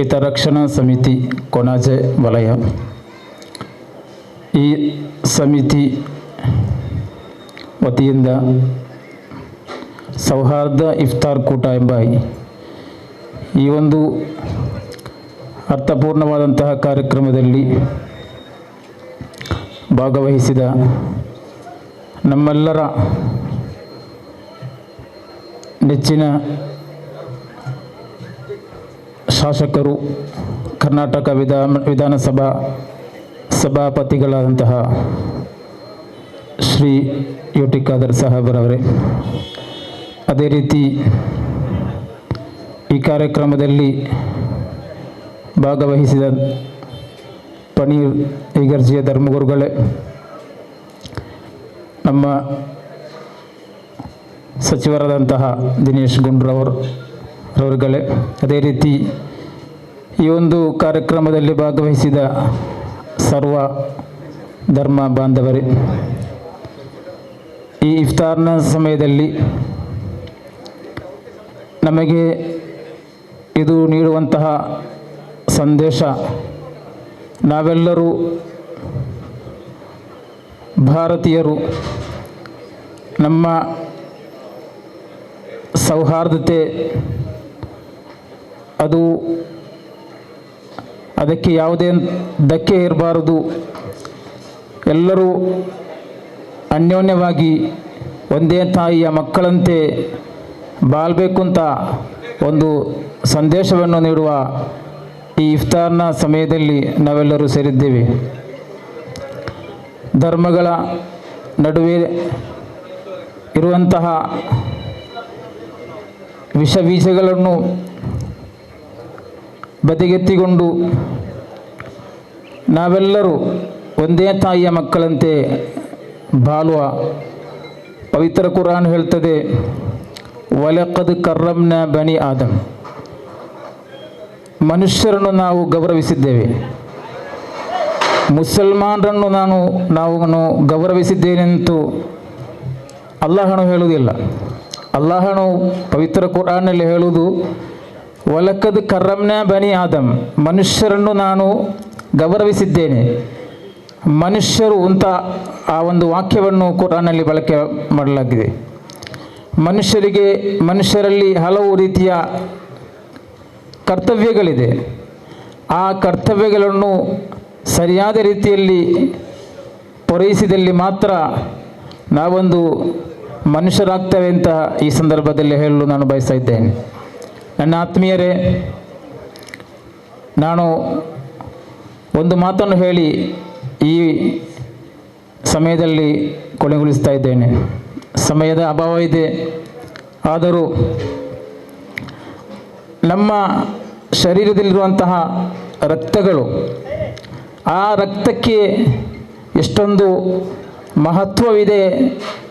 ಹಿತರಕ್ಷಣಾ ಸಮಿತಿ ಕೊಣಾಜೆ ವಲಯ. ಈ ಸಮಿತಿ ವತಿಯಿಂದ ಸೌಹಾರ್ದ ಇಫ್ತಾರ್ ಕೂಟ ಎಂಬ ಈ ಒಂದು ಅರ್ಥಪೂರ್ಣವಾದಂತಹ ಕಾರ್ಯಕ್ರಮದಲ್ಲಿ ಭಾಗವಹಿಸಿದ ನಮ್ಮೆಲ್ಲರ ನೆಚ್ಚಿನ ಶಾಸಕರು, ಕರ್ನಾಟಕ ವಿಧಾನ, ವಿಧಾನಸಭಾ ಸಭಾಪತಿಗಳಾದಂತಹ ಶ್ರೀ ಯು ಖಾದರ್ ಸಾಹೇಬರವರೇ, ಅದೇ ರೀತಿ ಈ ಕಾರ್ಯಕ್ರಮದಲ್ಲಿ ಭಾಗವಹಿಸಿದ ಪಣೀರ್ ಈಗರ್ಜಿಯ ಧರ್ಮಗುರುಗಳೇ, ನಮ್ಮ ಸಚಿವರಾದಂತಹ ದಿನೇಶ್ ಗುಂಡ್ರವರು ರವರುಗಳೇ, ಅದೇ ರೀತಿ ಈ ಒಂದು ಕಾರ್ಯಕ್ರಮದಲ್ಲಿ ಭಾಗವಹಿಸಿದ ಸರ್ವ ಧರ್ಮ ಬಾಂಧವರೇ, ಈ ಇಫ್ತಾರ್ನ ಸಮಯದಲ್ಲಿ ನಮಗೆ ಇದು ನೀಡುವಂತಹ ಸಂದೇಶ, ನಾವೆಲ್ಲರೂ ಭಾರತೀಯರು, ನಮ್ಮ ಸೌಹಾರ್ದತೆ ಅದು ಅದಕ್ಕೆ ಯಾವುದೇ ಧಕ್ಕೆ ಇರಬಾರದು. ಎಲ್ಲರೂ ಅನ್ಯೋನ್ಯವಾಗಿ ಒಂದೇ ತಾಯಿಯ ಮಕ್ಕಳಂತೆ ಬಾಳ್ಬೇಕು ಅಂತ ಒಂದು ಸಂದೇಶವನ್ನು ನೀಡುವ ಈ ಇಫ್ತಾರ್ನ ಸಮಯದಲ್ಲಿ ನಾವೆಲ್ಲರೂ ಸೇರಿದ್ದೇವೆ. ಧರ್ಮಗಳ ನಡುವೆ ಇರುವಂತಹ ವಿಷ ಬೀಜಗಳನ್ನು ಬದಿಗೆತ್ತಿಕೊಂಡು ನಾವೆಲ್ಲರೂ ಒಂದೇ ತಾಯಿಯ ಮಕ್ಕಳಂತೆ ಬಾಳುವ ಪವಿತ್ರ ಕುರಾನ್ ಹೇಳ್ತದೆ, ವಲಕದ್ ಕರ್ರಮ್ನ ಬನಿ ಆದಮ್. ಮನುಷ್ಯರನ್ನು ನಾವು ಗೌರವಿಸಿದ್ದೇವೆ. ಮುಸಲ್ಮಾನರನ್ನು ನಾನು ನಾವು ಗೌರವಿಸಿದ್ದೇನೆಂತು ಅಲ್ಲಾಹನು ಹೇಳುವುದಿಲ್ಲ. ಅಲ್ಲಾಹನು ಪವಿತ್ರ ಕುರಾನಲ್ಲಿ ಹೇಳುವುದು ಒಲಕದ್ ಕರ್ರಮ್ನ ಬನಿ ಆದಮ್. ಮನುಷ್ಯರನ್ನು ನಾನು ಗೌರವಿಸಿದ್ದೇನೆ. ಮನುಷ್ಯರು ಅಂತ ಆ ಒಂದು ವಾಕ್ಯವನ್ನು ಕುರಾನಲ್ಲಿ ಬಳಕೆ ಮಾಡಲಾಗಿದೆ. ಮನುಷ್ಯರಿಗೆ, ಮನುಷ್ಯರಲ್ಲಿ ಹಲವು ರೀತಿಯ ಕರ್ತವ್ಯಗಳಿದೆ. ಆ ಕರ್ತವ್ಯಗಳನ್ನು ಸರಿಯಾದ ರೀತಿಯಲ್ಲಿ ಪೂರೈಸಿದಲ್ಲಿ ಮಾತ್ರ ನಾವೊಂದು ಮನುಷ್ಯರಾಗ್ತೇವೆ ಅಂತ ಈ ಸಂದರ್ಭದಲ್ಲಿ ಹೇಳಲು ನಾನು ಬಯಸ್ತಾ ಇದ್ದೇನೆ. ನನ್ನ ಆತ್ಮೀಯರೇ, ನಾನು ಒಂದು ಮಾತನ್ನು ಹೇಳಿ ಈ ಸಮಯದಲ್ಲಿ ಕೊನೆಗೊಳಿಸ್ತಾ ಇದ್ದೇನೆ. ಸಮಯದ ಅಭಾವ ಇದೆ. ಆದರೂ ನಮ್ಮ ಶರೀರದಲ್ಲಿರುವಂತಹ ರಕ್ತಗಳು, ಆ ರಕ್ತಕ್ಕೆ ಎಷ್ಟೊಂದು ಮಹತ್ವವಿದೆ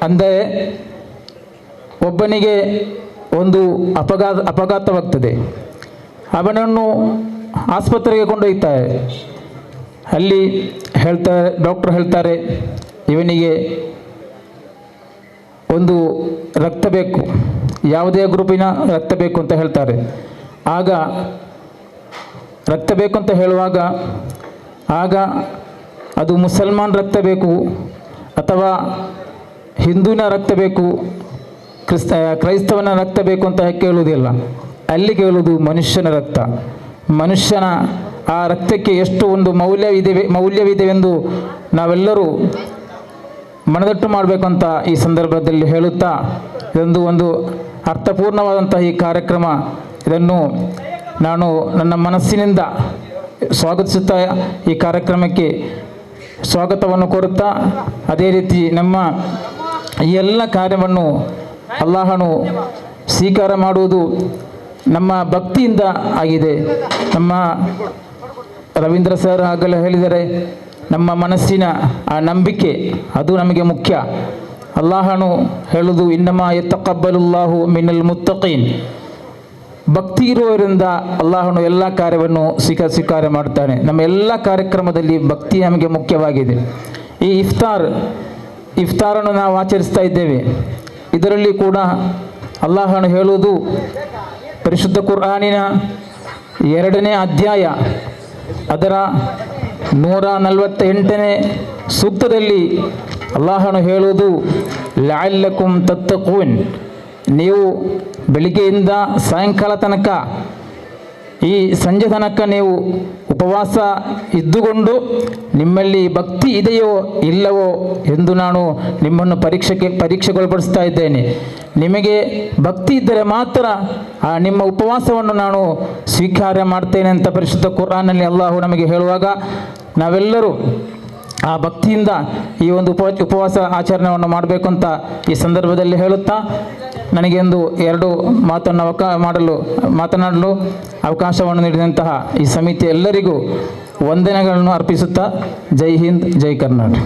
ಅಂದರೆ ಒಬ್ಬನಿಗೆ ಒಂದು ಅಪಘಾತ, ಅಪಘಾತವಾಗ್ತದೆ. ಅವನನ್ನು ಆಸ್ಪತ್ರೆಗೆ ಕೊಂಡೊಯ್ತಾರೆ ಅಲ್ಲಿ ಹೇಳ್ತಾರೆ ಡಾಕ್ಟ್ರು ಹೇಳ್ತಾರೆ, ಇವನಿಗೆ ಒಂದು ರಕ್ತ ಬೇಕು. ಯಾವುದೇ ಗ್ರೂಪಿನ ರಕ್ತ ಬೇಕು ಅಂತ ಹೇಳ್ತಾರೆ. ಆಗ ರಕ್ತ ಬೇಕು ಅಂತ ಹೇಳುವಾಗ, ಆಗ ಅದು ಮುಸಲ್ಮಾನ್ ರಕ್ತ ಬೇಕು ಅಥವಾ ಹಿಂದೂನ ರಕ್ತ ಬೇಕು. ಕ್ರಿಸ್ತ ಕ್ರೈಸ್ತವನ ರಕ್ತ ಬೇಕು ಅಂತ ಕೇಳುವುದಿಲ್ಲ ಅಲ್ಲಿ ಕೇಳುವುದು ಮನುಷ್ಯನ ರಕ್ತ. ಮನುಷ್ಯನ ಆ ರಕ್ತಕ್ಕೆ ಎಷ್ಟು ಒಂದು ಮೌಲ್ಯವಿದೆ ಮೌಲ್ಯವಿದೆವೆಂದು ನಾವೆಲ್ಲರೂ ಮನದಟ್ಟು ಮಾಡಬೇಕಂತ ಈ ಸಂದರ್ಭದಲ್ಲಿ ಹೇಳುತ್ತಾ, ಇದೊಂದು ಒಂದು ಅರ್ಥಪೂರ್ಣವಾದಂತಹ ಈ ಕಾರ್ಯಕ್ರಮ. ಇದನ್ನು ನಾನು ನನ್ನ ಮನಸ್ಸಿನಿಂದ ಸ್ವಾಗತಿಸುತ್ತಾ ಈ ಕಾರ್ಯಕ್ರಮಕ್ಕೆ ಸ್ವಾಗತವನ್ನು ಕೋರುತ್ತಾ, ಅದೇ ರೀತಿ ನಮ್ಮ ಈ ಎಲ್ಲ ಕಾರ್ಯವನ್ನು ಅಲ್ಲಾಹನು ಸ್ವೀಕಾರ ಮಾಡುವುದು ನಮ್ಮ ಭಕ್ತಿಯಿಂದ ಆಗಿದೆ. ನಮ್ಮ ರವೀಂದ್ರ ಸರ್ ಆಗಲೇ ಹೇಳಿದರೆ, ನಮ್ಮ ಮನಸ್ಸಿನ ಆ ನಂಬಿಕೆ ಅದು ನಮಗೆ ಮುಖ್ಯ. ಅಲ್ಲಾಹನು ಹೇಳುವುದು ಇನ್ನಮ್ಮ ಎತ್ತಕಬ್ಬಲುಲ್ಲಾಹು ಮಿನಲ್ ಮುತ್ತಕೀನ್. ಭಕ್ತಿ ಇರುವವರಿಂದ ಅಲ್ಲಾಹನು ಎಲ್ಲ ಕಾರ್ಯವನ್ನು ಸ್ವೀಕಾರ ಸ್ವೀಕಾರ ಮಾಡುತ್ತಾನೆ. ನಮ್ಮ ಎಲ್ಲ ಕಾರ್ಯಕ್ರಮದಲ್ಲಿ ಭಕ್ತಿ ನಮಗೆ ಮುಖ್ಯವಾಗಿದೆ. ಈ ಇಫ್ತಾರ್, ಇಫ್ತಾರನ್ನು ನಾವು ಆಚರಿಸ್ತಾ ಇದ್ದೇವೆ. ಇದರಲ್ಲಿ ಕೂಡ ಅಲ್ಲಾಹನು ಹೇಳುವುದು ಪರಿಶುದ್ಧ ಕುರ್ಆನಿನ ಎರಡನೇ ಅಧ್ಯಾಯ, ಅದರ ನೂರ ನಲವತ್ತ ಎಂಟನೇ ಸೂಕ್ತದಲ್ಲಿ ಅಲ್ಲಾಹನು ಹೇಳುವುದು ಲಾಲ್ಲಕುಂ ತತ್ತಕೂನ್, ನೀವು ಬೆಳಿಗ್ಗೆಯಿಂದ ಸಾಯಂಕಾಲ ತನಕ ಈ ಸಂಜೆ ತನಕ ನೀವು ಉಪವಾಸ ಇದ್ದುಕೊಂಡು ನಿಮ್ಮಲ್ಲಿ ಭಕ್ತಿ ಇದೆಯೋ ಇಲ್ಲವೋ ಎಂದು ನಾನು ನಿಮ್ಮನ್ನು ಪರೀಕ್ಷೆಗೆ ಪರೀಕ್ಷೆಗೊಳಪಡಿಸ್ತಾ ಇದ್ದೇನೆ. ನಿಮಗೆ ಭಕ್ತಿ ಇದ್ದರೆ ಮಾತ್ರ ಆ ನಿಮ್ಮ ಉಪವಾಸವನ್ನು ನಾನು ಸ್ವೀಕಾರ ಮಾಡ್ತೇನೆ ಅಂತ ಪರಿಶುದ್ಧ ಕುರಾನಲ್ಲಿ ಅಲ್ಲಾಹು ನಮಗೆ ಹೇಳುವಾಗ ನಾವೆಲ್ಲರೂ ಆ ಭಕ್ತಿಯಿಂದ ಈ ಒಂದು ಉಪ, ಉಪವಾಸ ಆಚರಣೆಯನ್ನು ಮಾಡಬೇಕು ಅಂತ ಈ ಸಂದರ್ಭದಲ್ಲಿ ಹೇಳುತ್ತಾ ನನಗೆ ಒಂದು ಎರಡು ಮಾತನ್ನು ಅವಕ ಮಾಡಲು, ಮಾತನಾಡಲು ಅವಕಾಶವನ್ನು ನೀಡಿದಂತಹ ಈ ಸಮಿತಿ ಎಲ್ಲರಿಗೂ ವಂದನೆಗಳನ್ನು ಅರ್ಪಿಸುತ್ತಾ ಜೈ ಹಿಂದ್, ಜೈ ಕರ್ನಾಟಕ.